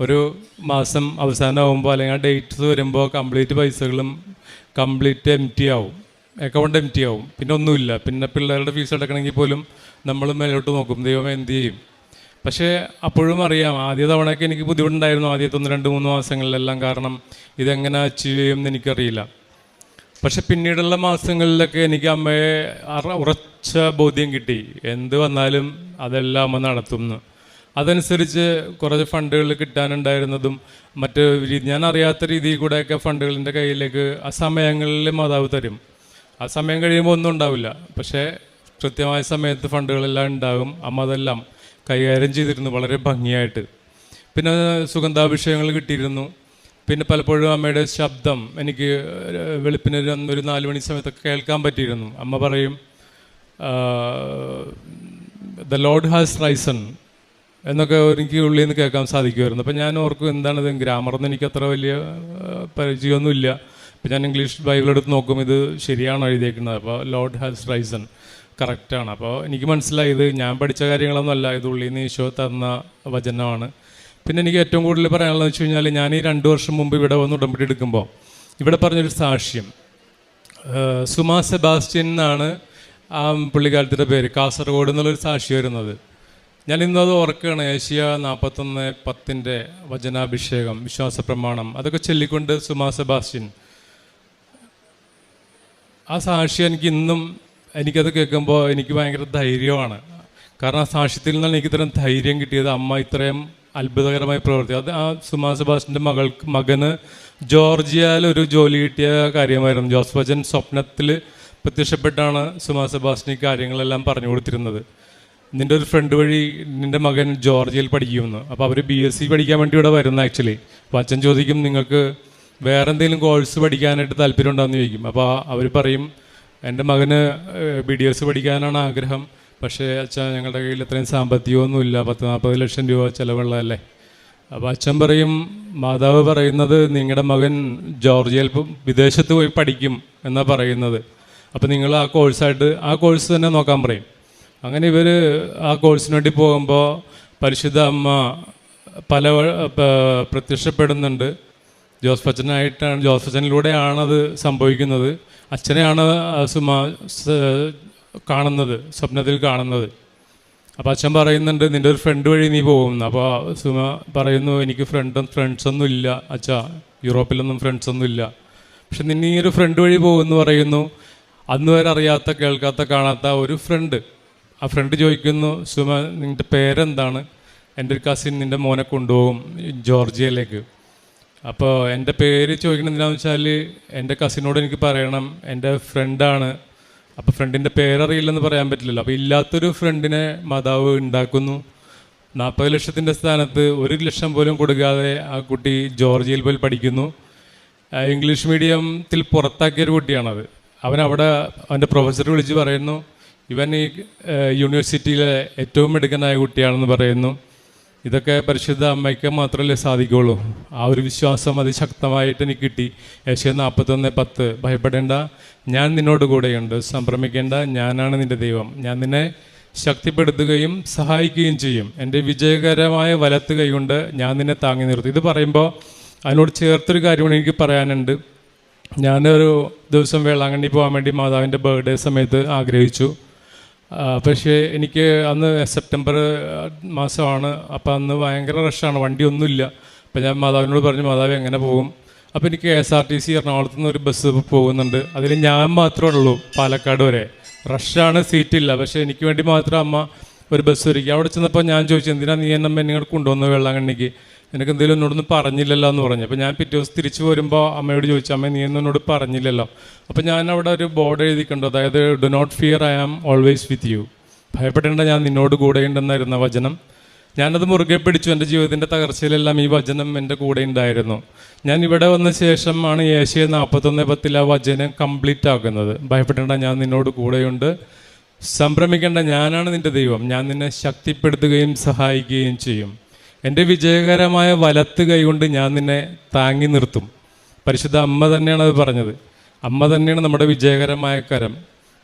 ഒരു മാസം അവസാനമാകുമ്പോൾ അല്ലെങ്കിൽ ആ ഡേറ്റ്സ് വരുമ്പോൾ കംപ്ലീറ്റ് പൈസകളും കംപ്ലീറ്റ് എം ടി ആവും. അക്കൗണ്ട് എം ടി ആവും. പിന്നെ ഒന്നുമില്ല. പിന്നെ പിള്ളേരുടെ ഫീസ് അടക്കണമെങ്കിൽ പോലും നമ്മൾ മേലോട്ട് നോക്കും. ദൈവം എന്ത് ചെയ്യും? പക്ഷേ അപ്പോഴും അറിയാം. ആദ്യ തവണയൊക്കെ എനിക്ക് ബുദ്ധിമുട്ടുണ്ടായിരുന്നു. ആദ്യത്തെ ഒന്ന് രണ്ട് മൂന്ന് മാസങ്ങളിലെല്ലാം കാരണം ഇതെങ്ങനെ അച്ചീവ് ചെയ്യുമെന്ന് എനിക്കറിയില്ല. പക്ഷെ പിന്നീടുള്ള മാസങ്ങളിലൊക്കെ എനിക്ക് അമ്മയെ ഉറച്ച ബോധ്യം കിട്ടി. എന്ത് വന്നാലും അതെല്ലാം അമ്മ നടത്തുമെന്ന്. അതനുസരിച്ച് കുറച്ച് ഫണ്ടുകൾ കിട്ടാനുണ്ടായിരുന്നതും മറ്റ് ഞാൻ അറിയാത്ത രീതിയിൽ കൂടെയൊക്കെ ഫണ്ടുകളിന്റെ കയ്യിലേക്ക് ആ സമയങ്ങളിൽ മാതാവ് തരും. ആ സമയം കഴിയുമ്പോൾ ഒന്നും ഉണ്ടാവില്ല. പക്ഷേ കൃത്യമായ സമയത്ത് ഫണ്ടുകളെല്ലാം ഉണ്ടാകും. അമ്മ അതെല്ലാം കൈകാര്യം ചെയ്തിരുന്നു വളരെ ഭംഗിയായിട്ട്. പിന്നെ സുഗന്ധാഭിഷേകങ്ങൾ കിട്ടിയിരുന്നു. പിന്നെ പലപ്പോഴും അമ്മയുടെ ശബ്ദം എനിക്ക് വെളുപ്പിന് ഒരു നാല് മണി സമയത്തൊക്കെ കേൾക്കാൻ പറ്റിയിരുന്നു. അമ്മ പറയും ദ ലോഡ് ഹാസ് റൈസൺ എന്നൊക്കെ എനിക്ക് ഉള്ളിൽ നിന്ന് കേൾക്കാൻ സാധിക്കുമായിരുന്നു. അപ്പം ഞാൻ ഓർക്കും എന്താണിത് ഗ്രാമറൊന്നും എനിക്ക് അത്ര വലിയ പരിചയമൊന്നുമില്ല. അപ്പം ഞാൻ ഇംഗ്ലീഷ് ബൈബിൾ എടുത്ത് നോക്കും ഇത് ശരിയാണോ എഴുതിയേക്കുന്നത്. അപ്പോൾ ലോഡ് ഹാസ് റൈസൺ. കറക്റ്റാണ് അപ്പോൾ എനിക്ക് മനസ്സിലായത് ഞാൻ പഠിച്ച കാര്യങ്ങളൊന്നുമല്ല ഇത് ഉള്ളിൽ നിന്ന് ഈശോ തന്ന വചനമാണ്. പിന്നെ എനിക്ക് ഏറ്റവും കൂടുതൽ പറയാനുള്ളത് വെച്ച് കഴിഞ്ഞാൽ ഞാൻ ഈ രണ്ട് വർഷം മുമ്പ് ഇവിടെ വന്ന് ഉടമ്പടി എടുക്കുമ്പോൾ ഇവിടെ പറഞ്ഞൊരു സാക്ഷ്യം. സുമാ സെബാസ്റ്റ്യൻ എന്നാണ് ആ പുള്ളിക്കാലത്തിന്റെ പേര്. കാസർഗോഡ് എന്നുള്ളൊരു സാക്ഷി വരുന്നത്. ഞാൻ ഇന്നത് ഓർക്കുകയാണ്. ഏഷ്യ നാൽപ്പത്തൊന്ന് പത്തിന്റെ വചനാഭിഷേകം വിശ്വാസ പ്രമാണം അതൊക്കെ ചൊല്ലിക്കൊണ്ട് സുമാ സെബാസ്റ്റ്യൻ ആ സാക്ഷി എനിക്ക് ഇന്നും എനിക്കത് കേൾക്കുമ്പോൾ എനിക്ക് ഭയങ്കര ധൈര്യമാണ്. കാരണം ആ സാക്ഷ്യത്തിൽ നിന്നാണ് എനിക്ക് ഇത്രയും ധൈര്യം കിട്ടിയത്. അമ്മ ഇത്രയും അത്ഭുതകരമായി പ്രവർത്തി അത് ആ സുമാ സുഭാഷിന്റെ മകൾക്ക് മകന് ജോർജിയയിൽ ഒരു ജോലി കിട്ടിയ കാര്യമായിരുന്നു. ജോസ് ഭജൻ സ്വപ്നത്തിൽ പ്രത്യക്ഷപ്പെട്ടാണ് സുമാ സുഭാഷിന് കാര്യങ്ങളെല്ലാം പറഞ്ഞു കൊടുത്തിരുന്നത്. നിന്റെ ഒരു ഫ്രണ്ട് വഴി നിന്റെ മകൻ ജോർജിയയിൽ പഠിക്കുമെന്ന്. അപ്പോൾ അവർ ബി എസ് സി പഠിക്കാൻ വേണ്ടി ഇവിടെ വരുന്ന ആക്ച്വലി അപ്പോൾ അച്ഛൻ ചോദിക്കും നിങ്ങൾക്ക് വേറെ എന്തെങ്കിലും കോഴ്സ് പഠിക്കാനായിട്ട് താല്പര്യം ഉണ്ടാകുന്ന ചോദിക്കും. അപ്പോൾ അവർ പറയും എന്റെ മകന് ബി ഡി എസ് പഠിക്കാനാണ് ആഗ്രഹം. പക്ഷേ അച്ഛൻ ഞങ്ങളുടെ കയ്യിൽ ഇത്രയും സാമ്പത്തികമൊന്നുമില്ല. പത്ത് നാൽപ്പത് ലക്ഷം രൂപ ചിലവുള്ളതല്ലേ? അപ്പോൾ അച്ഛൻ പറയും മാതാവ് പറയുന്നത് നിങ്ങളുടെ മകൻ ജോർജിയയിൽ വിദേശത്ത് പോയി പഠിക്കും എന്നാണ് പറയുന്നത്. അപ്പോൾ നിങ്ങൾ ആ കോഴ്സായിട്ട് ആ കോഴ്സ് തന്നെ നോക്കാൻ പറയും. അങ്ങനെ ഇവർ ആ കോഴ്സിന് വേണ്ടി പോകുമ്പോൾ പരിശുദ്ധ അമ്മ പല പ്രത്യക്ഷപ്പെടുന്നുണ്ട്. ജോസ് ഫച്ചനായിട്ടാണ് അത് സംഭവിക്കുന്നത്. അച്ഛനെയാണ് സുമ കാണുന്നത് സ്വപ്നത്തിൽ കാണുന്നത്. അപ്പോൾ അച്ഛൻ പറയുന്നുണ്ട് നിന്റെ ഒരു ഫ്രണ്ട് വഴി നീ പോകുന്നു. അപ്പോൾ സുമ പറയുന്നു എനിക്ക് ഫ്രണ്ടും ഫ്രണ്ട്സൊന്നും ഇല്ല അച്ഛാ. യൂറോപ്പിലൊന്നും ഫ്രണ്ട്സൊന്നും ഇല്ല. പക്ഷെ നിന്നെ ഈ ഒരു ഫ്രണ്ട് വഴി പോകുമെന്ന് പറയുന്നു. അന്ന് വരെ അറിയാത്ത കേൾക്കാത്ത കാണാത്ത ഒരു ഫ്രണ്ട് ആ ഫ്രണ്ട് ചോദിക്കുന്നു സുമ നിന്റെ പേരെന്താണ്? എന്റെ ഒരു കസിൻ നിന്റെ മോനെ കൊണ്ടുപോകും ജോർജിയയിലേക്ക്. അപ്പോൾ എന്റെ പേര് ചോദിക്കുന്നത് എന്താണെന്ന് വെച്ചാൽ എന്റെ കസിനോട് എനിക്ക് പറയണം എന്റെ ഫ്രണ്ടാണ് അപ്പോൾ ഫ്രണ്ടിന്റെ പേരറിയില്ലെന്ന് പറയാൻ പറ്റില്ലല്ലോ. അപ്പോൾ ഇല്ലാത്തൊരു ഫ്രണ്ടിനെ മാതാവ് ഉണ്ടാക്കുന്നു. നാൽപ്പത് ലക്ഷത്തിന്റെ സ്ഥാനത്ത് ഒരു ലക്ഷം പോലും കൊടുക്കാതെ ആ കുട്ടി ജോർജിയയിൽ പോയി പഠിക്കുന്നു. ഇംഗ്ലീഷ് മീഡിയത്തിൽ പുറത്താക്കിയ ഒരു കുട്ടിയാണത്. അവൻ അവിടെ അവന്റെ പ്രൊഫസർ വിളിച്ച് പറയുന്നു ഇവൻ ഈ യൂണിവേഴ്സിറ്റിയിലെ ഏറ്റവും മിടുക്കനായ കുട്ടിയാണെന്ന് പറയുന്നു. ഇതൊക്കെ പരിശുദ്ധ അമ്മയ്ക്ക് മാത്രമല്ലേ സാധിക്കുള്ളൂ. ആ ഒരു വിശ്വാസം അതിശക്തമായിട്ട് എനിക്ക് കിട്ടി. ഏഷ്യ നാൽപ്പത്തൊന്ന് പത്ത്. ഭയപ്പെടേണ്ട. ഞാൻ നിന്നോട് കൂടെയുണ്ട്. സംഭ്രമിക്കേണ്ട. ഞാനാണ് നിന്റെ ദൈവം. ഞാൻ നിന്നെ ശക്തിപ്പെടുത്തുകയും സഹായിക്കുകയും ചെയ്യും. എന്റെ വിജയകരമായ വലത്ത് കൈകൊണ്ട് ഞാൻ നിന്നെ താങ്ങി നിർത്തും. ഇത് പറയുമ്പോൾ അതിനോട് ചേർത്തൊരു കാര്യമാണ് എനിക്ക് പറയാനുണ്ട്. ഞാനൊരു ദിവസം വേളാങ്കണ്ണി പോകാൻ വേണ്ടി മാതാവിന്റെ ബർത്ത്ഡേ സമയത്ത് ആഗ്രഹിച്ചു. പക്ഷേ എനിക്ക് അന്ന് സെപ്റ്റംബർ മാസമാണ്. അപ്പോൾ അന്ന് ഭയങ്കര റഷാണ് വണ്ടിയൊന്നുമില്ല. അപ്പം അപ്പോൾ ഞാൻ മാതാവിനോട് പറഞ്ഞു മാതാവ് എങ്ങനെ പോകും? അപ്പോൾ എനിക്ക് K S R T C എറണാകുളത്ത് നിന്ന് ഒരു ബസ് പോകുന്നുണ്ട്. അതിൽ ഞാൻ മാത്രമേ ഉള്ളൂ പാലക്കാട് വരെ. റഷാണ് സീറ്റില്ല പക്ഷേ എനിക്ക് വേണ്ടി മാത്രം അമ്മ ഒരു ബസ് ഒരുക്കി. അവിടെ ചെന്നപ്പോൾ ഞാൻ ചോദിച്ചു എന്തിനാ നീ എന്നെ നിങ്ങൾ കൊണ്ടുവന്നു വെള്ളാങ്കണ്ണിക്ക്? നിനക്ക് എന്തെങ്കിലും എന്നോടൊന്നും പറഞ്ഞില്ലല്ലോ എന്ന് പറഞ്ഞു. അപ്പോൾ ഞാൻ പിറ്റേ ദിവസം തിരിച്ചു വരുമ്പോൾ അമ്മയോട് ചോദിച്ചു അമ്മ നീ എന്നോട് പറഞ്ഞില്ലല്ലോ. അപ്പോൾ ഞാൻ അവിടെ ഒരു ബോർഡ് എഴുതിക്കണ്ടു അതായത് do not fear I am always with you ഭയപ്പെടേണ്ട ഞാൻ നിന്നോട് കൂടെയുണ്ടെന്നായിരുന്ന വചനം. ഞാനത് മുറുകെ പിടിച്ചു. എന്റെ ജീവിതത്തിന്റെ തകർച്ചയിലെല്ലാം ഈ വചനം എന്റെ കൂടെ ഉണ്ടായിരുന്നു. ഞാൻ ഇവിടെ വന്ന ശേഷമാണ് ഏഷ്യ നാൽപ്പത്തൊന്ന് പത്തിൽ ആ വചനം കംപ്ലീറ്റ് ആക്കുന്നത് ഭയപ്പെടേണ്ട ഞാൻ നിന്നോട് കൂടെയുണ്ട്. സംഭ്രമിക്കേണ്ട ഞാനാണ് നിന്റെ ദൈവം. ഞാൻ നിന്നെ ശക്തിപ്പെടുത്തുകയും സഹായിക്കുകയും ചെയ്യും. എന്റെ വിജയകരമായ വലത്ത് കൈകൊണ്ട് ഞാൻ നിന്നെ താങ്ങി നിർത്തും. പരിശുദ്ധ അമ്മ തന്നെയാണ് അത് പറഞ്ഞത്. അമ്മ തന്നെയാണ് നമ്മുടെ വിജയകരമായ കരം.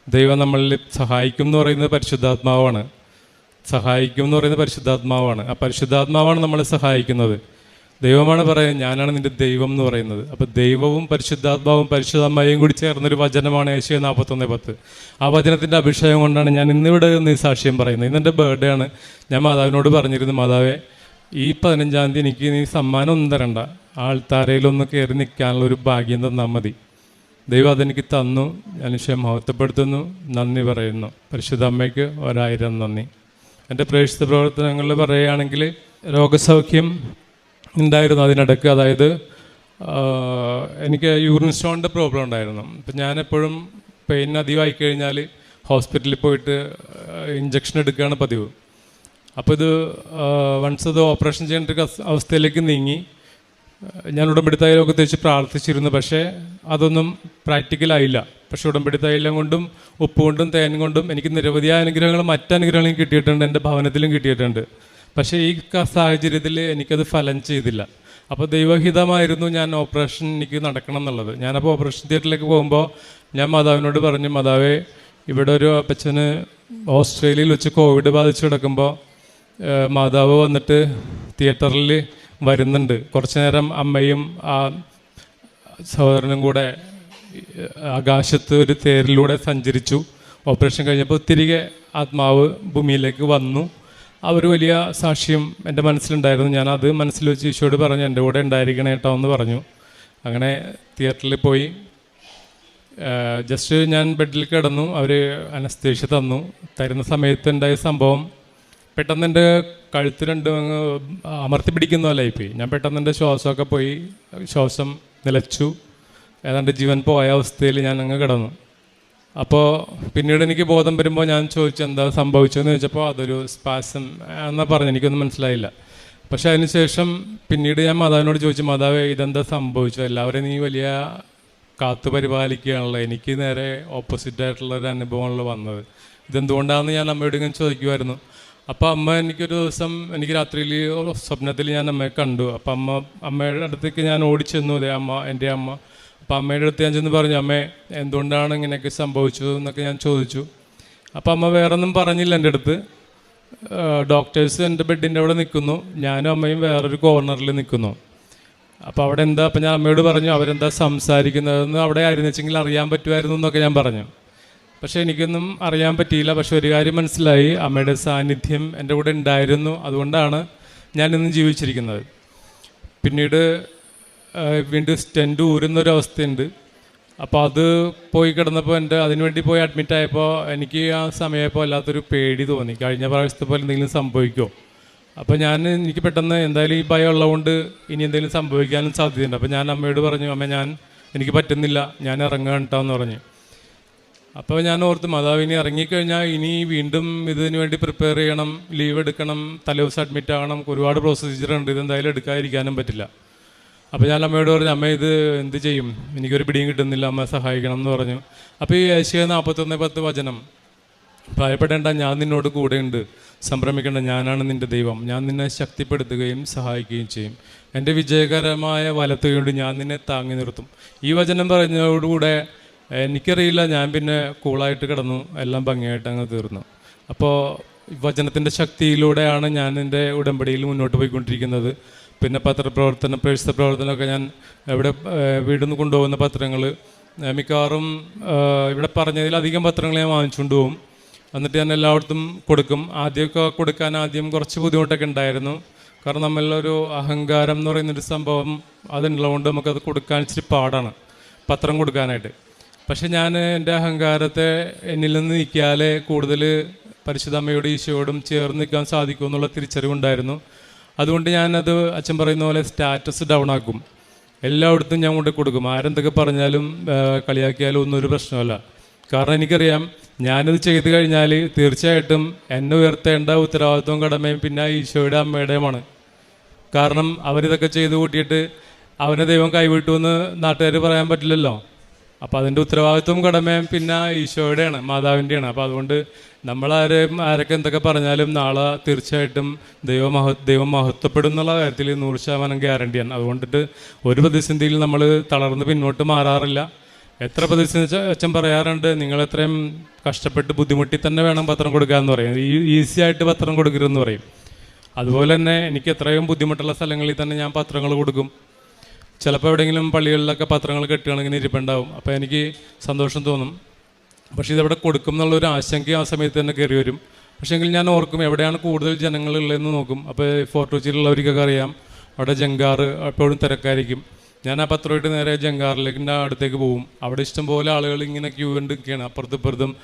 ദൈവം നമ്മളിൽ സഹായിക്കും എന്ന് പറയുന്നത് പരിശുദ്ധാത്മാവാണ്. സഹായിക്കും എന്ന് പറയുന്നത് പരിശുദ്ധാത്മാവാണ്. ആ പരിശുദ്ധാത്മാവാണ് നമ്മളെ സഹായിക്കുന്നത്. ദൈവമാണ് പറയുന്നത് ഞാനാണ് നിന്റെ ദൈവം എന്ന് പറയുന്നത്. അപ്പോൾ ദൈവവും പരിശുദ്ധാത്മാവും പരിശുദ്ധാത്മാവും കൂടി ചേർന്നൊരു വചനമാണ് ഏഷ്യ നാൽപ്പത്തൊന്ന് പത്ത്. ആ വചനത്തിന്റെ അഭിഷേകം കൊണ്ടാണ് ഞാൻ ഇന്നിവിടെ നിന്ന് സാക്ഷ്യം പറയുന്നത് ഇന്നെന്റെ ബർത്ത്ഡേ ആണ്. ഞാൻ മാതാവിനോട് പറഞ്ഞിരുന്നു മാതാവേ ഈ പതിനഞ്ചാം തീയതി എനിക്ക് നീ സമ്മാനം ഒന്നും തരണ്ട. ആൾത്താരയിലൊന്ന് കയറി നിൽക്കാനുള്ള ഒരു ഭാഗ്യം തന്നാൽ മതി. ദൈവം അതെനിക്ക് തന്നു ഞാൻ വിഷയം മഹത്വപ്പെടുത്തുന്നു നന്ദി പറയുന്നു. പരിശുദ്ധ അമ്മയ്ക്ക് ഒരായിരം നന്ദി. എന്റെ പ്രേക്ഷിത പ്രവർത്തനങ്ങളിൽ പറയുകയാണെങ്കിൽ രോഗസൗഖ്യം ഉണ്ടായിരുന്നു അതിനിടയ്ക്ക്. അതായത് എനിക്ക് യൂറിൻ സ്റ്റോണിന്റെ പ്രോബ്ലം ഉണ്ടായിരുന്നു. അപ്പം ഞാനെപ്പോഴും പെയിൻ അധികമായി കഴിഞ്ഞാൽ ഹോസ്പിറ്റലിൽ പോയിട്ട് ഇഞ്ചക്ഷൻ എടുക്കുകയാണ് പതിവ്. അപ്പോൾ ഇത് വൺസ് അത് ഓപ്പറേഷൻ ചെയ്യേണ്ട ഒരു അവസ്ഥയിലേക്ക് നീങ്ങി. ഞാൻ ഉടമ്പടി തൈലമൊക്കെ തേച്ച് പ്രാർത്ഥിച്ചിരുന്നു പക്ഷേ അതൊന്നും പ്രാക്ടിക്കലായില്ല പക്ഷേ ഉടമ്പടി തൈലം കൊണ്ടും ഉപ്പ് കൊണ്ടും തേൻ കൊണ്ടും എനിക്ക് നിരവധിയായ അനുഗ്രഹങ്ങൾ മറ്റനുഗ്രഹങ്ങളും കിട്ടിയിട്ടുണ്ട് എന്റെ ഭവനത്തിലും കിട്ടിയിട്ടുണ്ട്. പക്ഷേ ഈ സാഹചര്യത്തിൽ എനിക്കത് ഫലം ചെയ്തില്ല. അപ്പോൾ ദൈവഹിതമായിരുന്നു ഞാൻ ഓപ്പറേഷൻ എനിക്ക് നടക്കണം എന്നുള്ളത്. ഞാനപ്പോൾ ഓപ്പറേഷൻ തിയേറ്ററിലേക്ക് പോകുമ്പോൾ ഞാൻ മാതാവിനോട് പറഞ്ഞു മാതാവേ ഇവിടെ ഒരു അപ്പച്ചന് ഓസ്ട്രേലിയയിൽ വെച്ച് കോവിഡ് ബാധിച്ച് കിടക്കുമ്പോൾ മാതാവ് വന്നിട്ട് തിയേറ്ററിൽ വരുന്നുണ്ട്. കുറച്ചു നേരം അമ്മയും ആ സഹോദരനും കൂടെ ആകാശത്ത് ഒരു തേരിലൂടെ സഞ്ചരിച്ചു. ഓപ്പറേഷൻ കഴിഞ്ഞപ്പോൾ തിരികെ ആത്മാവ് ഭൂമിയിലേക്ക് വന്നു. ഒരു വലിയ സാക്ഷ്യം എന്റെ മനസ്സിലുണ്ടായിരുന്നു. ഞാൻ അത് മനസ്സിൽ വെച്ച് ഈശോയോട് പറഞ്ഞു എന്റെ കൂടെ ഉണ്ടായിരിക്കണേ കേട്ടോ എന്ന് പറഞ്ഞു. അങ്ങനെ തിയേറ്ററിൽ പോയി. ജസ്റ്റ് ഞാൻ ബെഡിൽ കിടന്നു. അവർ അനസ്തേഷ്യ തന്നു. തരുന്ന സമയത്ത് ഉണ്ടായ സംഭവം പെട്ടെന്ന് എന്റെ കഴുത്ത് രണ്ട് അങ്ങ് അമർത്തി പിടിക്കുന്ന പോലെ ആയിപ്പോയി. ഞാൻ പെട്ടെന്ന് എന്റെ ശ്വാസമൊക്കെ പോയി ശ്വാസം നിലച്ചു. ഏതാണ്ട് ജീവൻ പോയ അവസ്ഥയിൽ ഞാൻ അങ്ങ് കിടന്നു. അപ്പോൾ പിന്നീട് എനിക്ക് ബോധം വരുമ്പോൾ ഞാൻ ചോദിച്ചു എന്താ സംഭവിച്ചതെന്ന്? ചോദിച്ചപ്പോൾ അതൊരു സ്പാസം എന്നാ പറഞ്ഞു എനിക്കൊന്നും മനസ്സിലായില്ല. പക്ഷേ അതിനുശേഷം പിന്നീട് ഞാൻ മാതാവിനോട് ചോദിച്ചു മാതാവേ ഇതെന്താ സംഭവിച്ചത്? എല്ലാവരെയും നീ വലിയ കാത്തു പരിപാലിക്കുകയാണല്ലോ. എനിക്ക് നേരെ ഓപ്പോസിറ്റ് ആയിട്ടുള്ള ഒരു അനുഭവമാണല്ലോ വന്നത്. ഇതെന്തുകൊണ്ടാണെന്ന് ഞാൻ അമ്മയോട് ഇങ്ങനെ ചോദിക്കുമായിരുന്നു അപ്പോൾ അമ്മ എനിക്കൊരു ദിവസം എനിക്ക് രാത്രിയിൽ സ്വപ്നത്തിൽ ഞാൻ അമ്മയെ കണ്ടു. അപ്പം അമ്മ അമ്മയുടെ അടുത്തേക്ക് ഞാൻ ഓടിച്ചെന്നു അതെ അമ്മ എന്റെ അമ്മ. അപ്പം അമ്മയുടെ അടുത്ത് ഞാൻ ചെന്ന് പറഞ്ഞു അമ്മേ എന്തുകൊണ്ടാണ് ഇങ്ങനെയൊക്കെ സംഭവിച്ചത്? എന്നൊക്കെ ഞാൻ ചോദിച്ചു. അപ്പം അമ്മ വേറൊന്നും പറഞ്ഞില്ല എന്റെ അടുത്ത്. ഡോക്ടേഴ്സ് എന്റെ ബെഡിന്റെ അവിടെ നിൽക്കുന്നു. ഞാനും അമ്മയും വേറൊരു കോർണറിൽ നിൽക്കുന്നു. അപ്പോൾ അവിടെ എന്താ? അപ്പം ഞാൻ അമ്മയോട് പറഞ്ഞു അവരെന്താ സംസാരിക്കുന്നതെന്ന് അവിടെ ആയിരുന്നു വെച്ചെങ്കിൽ അറിയാൻ പറ്റുമായിരുന്നു എന്നൊക്കെ ഞാൻ പറഞ്ഞു. പക്ഷേ എനിക്കൊന്നും അറിയാൻ പറ്റിയില്ല. പക്ഷെ ഒരു കാര്യം മനസ്സിലായി. അമ്മയുടെ സാന്നിധ്യം എന്റെ കൂടെ ഉണ്ടായിരുന്നു. അതുകൊണ്ടാണ് ഞാൻ ജീവിച്ചിരിക്കുന്നത്. പിന്നീട് വീണ്ടും സ്റ്റെന്റ് ഊരുന്നൊരു അവസ്ഥയുണ്ട് അപ്പോൾ അത് പോയി കിടന്നപ്പോൾ എന്റെ അതിനുവേണ്ടി പോയി അഡ്മിറ്റ് ആയപ്പോൾ എനിക്ക് ആ സമയമായപ്പോൾ വല്ലാത്തൊരു പേടി തോന്നി. കഴിഞ്ഞ പ്രാവശ്യത്തെ പോലെ എന്തെങ്കിലും സംഭവിക്കുമോ? അപ്പോൾ ഞാൻ എനിക്ക് പെട്ടെന്ന് എന്തായാലും ഈ ഭയം ഉള്ളതുകൊണ്ട് ഇനി എന്തെങ്കിലും സംഭവിക്കാനും സാധ്യതയുണ്ട്. അപ്പോൾ ഞാൻ അമ്മയോട് പറഞ്ഞു അമ്മ ഞാൻ എനിക്ക് പറ്റുന്നില്ല. ഞാൻ ഇറങ്ങുക കേട്ടോ എന്ന് പറഞ്ഞു. അപ്പോൾ ഞാൻ ഓർത്ത് മാതാവിനി ഇറങ്ങിക്കഴിഞ്ഞാൽ ഇനി വീണ്ടും ഇതിന് വേണ്ടി പ്രിപ്പയർ ചെയ്യണം ലീവ് എടുക്കണം തലേദിവസം അഡ്മിറ്റ് ആകണം ഒരുപാട് പ്രൊസീജിയർ ഉണ്ട് ഇതെന്തായാലും എടുക്കാതിരിക്കാനും പറ്റില്ല. അപ്പോൾ ഞാൻ അമ്മയോട് പറഞ്ഞു അമ്മ ഇത് എന്ത് ചെയ്യും? എനിക്കൊരു പിടിയും കിട്ടുന്നില്ല അമ്മ സഹായിക്കണം എന്ന് പറഞ്ഞു. അപ്പോൾ ഈ ഏഷ്യ നാൽപ്പത്തൊന്ന് പത്ത് വചനം. ഭയപ്പെടേണ്ട ഞാൻ നിന്നോട് കൂടെയുണ്ട്. സംരംഭിക്കേണ്ട ഞാനാണ് നിന്റെ ദൈവം. ഞാൻ നിന്നെ ശക്തിപ്പെടുത്തുകയും സഹായിക്കുകയും ചെയ്യും. എന്റെ വിജയകരമായ വലത്തുകൊണ്ട് ഞാൻ നിന്നെ താങ്ങി നിർത്തും. ഈ വചനം പറഞ്ഞതോടുകൂടെ എനിക്കറിയില്ല. ഞാൻ പിന്നെ കൂളായിട്ട് കിടന്നു. എല്ലാം ഭംഗിയായിട്ട് അങ്ങ് തീർന്നു. അപ്പോൾ വചനത്തിന്റെ ശക്തിയിലൂടെയാണ് ഞാൻ എന്റെ ഉടമ്പടിയിൽ മുന്നോട്ട് പോയിക്കൊണ്ടിരിക്കുന്നത്. പിന്നെ പത്രപ്രവർത്തനം പേഴ്സ പ്രവർത്തനമൊക്കെ ഞാൻ ഇവിടെ വീടുന്നു നിന്ന് കൊണ്ടുപോകുന്ന പത്രങ്ങൾ മിക്കവാറും ഇവിടെ പറഞ്ഞതിലധികം പത്രങ്ങൾ ഞാൻ വാങ്ങിച്ചുകൊണ്ട് പോകും. എന്നിട്ട് ഞാൻ എല്ലായിടത്തും കൊടുക്കും. ആദ്യമൊക്കെ കൊടുക്കാൻ ആദ്യം കുറച്ച് ബുദ്ധിമുട്ടൊക്കെ ഉണ്ടായിരുന്നു. കാരണം നമ്മളിലൊരു അഹങ്കാരം എന്ന് പറയുന്നൊരു സംഭവം അതുള്ളതുകൊണ്ട് നമുക്കത് കൊടുക്കാൻ ഇച്ചിരി പാടാണ്. പത്രം കൊടുക്കാനായിട്ട്. പക്ഷെ ഞാൻ എന്റെ അഹങ്കാരത്തെ എന്നിൽ നിന്ന് നീക്കിയാലേ കൂടുതൽ പരിശുദ്ധമ്മയോടും ഈശോയോടും ചേർന്ന് നിൽക്കാൻ സാധിക്കും എന്നുള്ള തിരിച്ചറിവുണ്ടായിരുന്നു. അതുകൊണ്ട് ഞാനത് അച്ഛൻ പറയുന്ന പോലെ സ്റ്റാറ്റസ് ഡൗൺ ആക്കും. എല്ലായിടത്തും ഞാൻ കൊണ്ട് കൊടുക്കും. ആരെന്തൊക്കെ പറഞ്ഞാലും കളിയാക്കിയാലും ഒന്നും ഒരു പ്രശ്നമല്ല. കാരണം എനിക്കറിയാം ഞാനത് ചെയ്തു കഴിഞ്ഞാൽ തീർച്ചയായിട്ടും എന്നെ ഉയർത്തേണ്ട ഉത്തരവാദിത്വം കടമയും പിന്നെ ഈശോയുടെ അമ്മയുടെയുമാണ്. കാരണം അവരിതൊക്കെ ചെയ്തു കൂട്ടിയിട്ട് അവനെ ദൈവം കൈവിട്ടു എന്ന് നാട്ടുകാർ പറയാൻ പറ്റില്ലല്ലോ. അപ്പോൾ അതിന്റെ ഉത്തരവാദിത്വം കടമയും പിന്നെ ഈശോയുടെയാണ് മാതാവിന്റെയാണ് അപ്പോൾ അതുകൊണ്ട് നമ്മളാരെയും ആരൊക്കെ എന്തൊക്കെ പറഞ്ഞാലും നാളെ തീർച്ചയായിട്ടും ദൈവമഹ ദൈവം മഹത്വപ്പെടും എന്നുള്ള കാര്യത്തിൽ നൂറ് ശതമാനം ഗ്യാരണ്ടിയാണ് അതുകൊണ്ടിട്ട് ഒരു പ്രതിസന്ധിയിൽ നമ്മൾ തളർന്ന് പിന്നോട്ട് മാറാറില്ല. എത്ര പ്രതിസന്ധി അച്ഛൻ പറയാറുണ്ട് നിങ്ങൾ എത്രയും കഷ്ടപ്പെട്ട് ബുദ്ധിമുട്ടി തന്നെ വേണം പത്രം കൊടുക്കുക എന്ന് പറയും. ഈസി ആയിട്ട് പത്രം കൊടുക്കരുതെന്ന് പറയും. അതുപോലെ തന്നെ എനിക്ക് എത്രയും ബുദ്ധിമുട്ടുള്ള സ്ഥലങ്ങളിൽ തന്നെ ഞാൻ പത്രങ്ങൾ കൊടുക്കും. ചിലപ്പോൾ എവിടെയെങ്കിലും പള്ളികളിലൊക്കെ പത്രങ്ങൾ കെട്ടുകയാണെങ്കിൽ ഇരിപ്പുണ്ടാവും. അപ്പോൾ എനിക്ക് സന്തോഷം തോന്നും. പക്ഷേ ഇതെവിടെ കൊടുക്കും എന്നുള്ളൊരു ആശങ്ക ആ സമയത്ത് തന്നെ കയറി വരും. പക്ഷേ എങ്കിൽ ഞാൻ ഓർക്കും എവിടെയാണ് കൂടുതൽ ജനങ്ങളുള്ളതെന്ന് നോക്കും. അപ്പോൾ ഫോർട്ട് കൊച്ചിയിലുള്ളവർക്കൊക്കെ അറിയാം. അവിടെ ജങ്കാറ് എപ്പോഴും തിരക്കായിരിക്കും. ഞാൻ ആ പത്രമായിട്ട് നേരെ ജങ്കാറിലേക്ക് അടുത്തേക്ക് പോകും അവിടെ ഇഷ്ടംപോലെ ആളുകൾ ഇങ്ങനെ ക്യൂ കണ്ട് നിൽക്കുകയാണ്. അപ്പുറത്തും ഇപ്പുറത്തും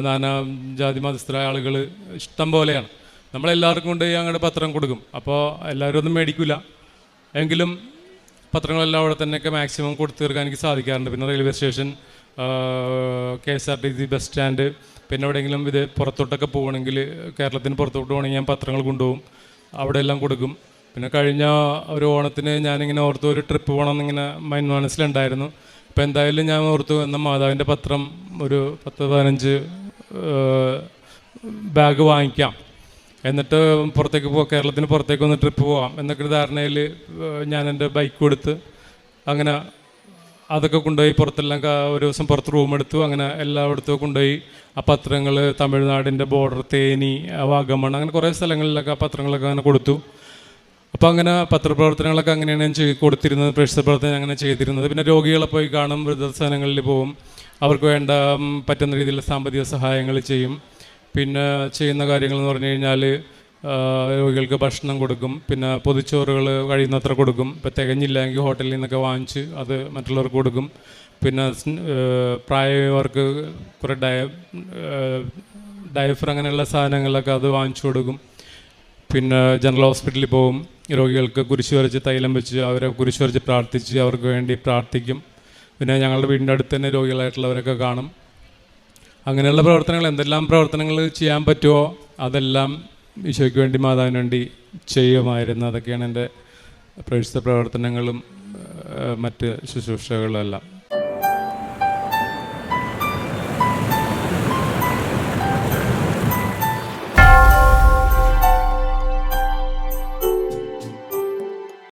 നാനാ ജാതി മതസ്ഥരായ ആളുകൾ ഇഷ്ടം പോലെയാണ്. നമ്മളെല്ലാവർക്കും കൊണ്ട് അങ്ങോട്ട് പത്രം കൊടുക്കും. അപ്പോൾ എല്ലാവരും ഒന്നും മേടിക്കില്ല എങ്കിലും പത്രങ്ങളെല്ലാം അവിടെ തന്നെയൊക്കെ മാക്സിമം കൊടുത്തു തീർക്കാൻ എനിക്ക് സാധിക്കാറുണ്ട്. പിന്നെ railway station K S R T C bus stand പിന്നെ എവിടെയെങ്കിലും ഇത് പുറത്തോട്ടൊക്കെ പോകണമെങ്കിൽ കേരളത്തിന് പുറത്തോട്ട് പോകണമെങ്കിൽ ഞാൻ പത്രങ്ങൾ കൊണ്ടുപോകും. അവിടെ എല്ലാം കൊടുക്കും. പിന്നെ കഴിഞ്ഞ ഒരു ഓണത്തിന് ഞാനിങ്ങനെ ഓർത്ത് ഒരു ട്രിപ്പ് പോകണം എന്നിങ്ങനെ മൈൻഡ് മനസ്സിലുണ്ടായിരുന്നു. അപ്പോൾ എന്തായാലും ഞാൻ ഓർത്തു എന്ന മാതാവിന്റെ പത്രം ഒരു പത്ത് പതിനഞ്ച് ബാഗ് വാങ്ങിക്കാം. എന്നിട്ട് പുറത്തേക്ക് പോകാം കേരളത്തിന് പുറത്തേക്ക് ഒന്ന് ട്രിപ്പ് പോവാം എന്നൊക്കെ ധാരണയിൽ ഞാൻ എന്റെ ബൈക്ക് കൊടുത്ത് അങ്ങനെ അതൊക്കെ കൊണ്ടുപോയി പുറത്തെല്ലാം ഒരു ദിവസം പുറത്ത് റൂം എടുത്തു. അങ്ങനെ എല്ലായിടത്തും കൊണ്ടുപോയി. ആ പത്രങ്ങൾ തമിഴ്നാടിന്റെ ബോർഡർ തേനി വാഗമൺ അങ്ങനെ കുറേ സ്ഥലങ്ങളിലൊക്കെ ആ പത്രങ്ങളൊക്കെ അങ്ങനെ കൊടുത്തു. അപ്പോൾ അങ്ങനെ പത്രപ്രവർത്തനങ്ങളൊക്കെ അങ്ങനെയാണ് ഞാൻ ചെയ്ത് കൊടുത്തിരുന്നത് പ്രവർത്തനം അങ്ങനെ ചെയ്തിരുന്നത്. പിന്നെ രോഗികളെ പോയി കാണും വൃദ്ധസ്ഥാനങ്ങളിൽ പോവും. അവർക്ക് വേണ്ട പറ്റുന്ന രീതിയിലുള്ള സാമ്പത്തിക സഹായങ്ങൾ ചെയ്യും. പിന്നെ ചെയ്യുന്ന കാര്യങ്ങൾ എന്ന് പറഞ്ഞു കഴിഞ്ഞാൽ രോഗികൾക്ക് ഭക്ഷണം കൊടുക്കും. പിന്നെ പൊതിച്ചോറുകൾ കഴിയുന്നത്ര കൊടുക്കും. ഇപ്പം തികഞ്ഞില്ലെങ്കിൽ ഹോട്ടലിൽ നിന്നൊക്കെ വാങ്ങിച്ച് അത് മറ്റുള്ളവർക്ക് കൊടുക്കും. പിന്നെ പ്രായമായവർക്ക് കുറേ ഡയ ഡയഫർ അങ്ങനെയുള്ള സാധനങ്ങളൊക്കെ അത് വാങ്ങിച്ചു കൊടുക്കും. പിന്നെ ജനറൽ ഹോസ്പിറ്റലിൽ പോകും. രോഗികൾക്ക് കുരിശ് വരച്ച് തൈലം വെച്ച് അവരെ കുരിശ് വരച്ച് പ്രാർത്ഥിച്ച് അവർക്ക് വേണ്ടി പ്രാർത്ഥിക്കും. പിന്നെ ഞങ്ങളുടെ വീടിന്റെ അടുത്ത് തന്നെ രോഗികളായിട്ടുള്ളവരൊക്കെ കാണും. അങ്ങനെയുള്ള പ്രവർത്തനങ്ങൾ എന്തെല്ലാം പ്രവർത്തനങ്ങൾ ചെയ്യാൻ പറ്റുമോ അതെല്ലാം ഈശോയ്ക്ക് വേണ്ടി മാതാവിന് വേണ്ടി ചെയ്യുമായിരുന്നു. അതൊക്കെയാണ് എന്റെ പ്രവർത്തനങ്ങളും മറ്റ് ശുശ്രൂഷകളും എല്ലാം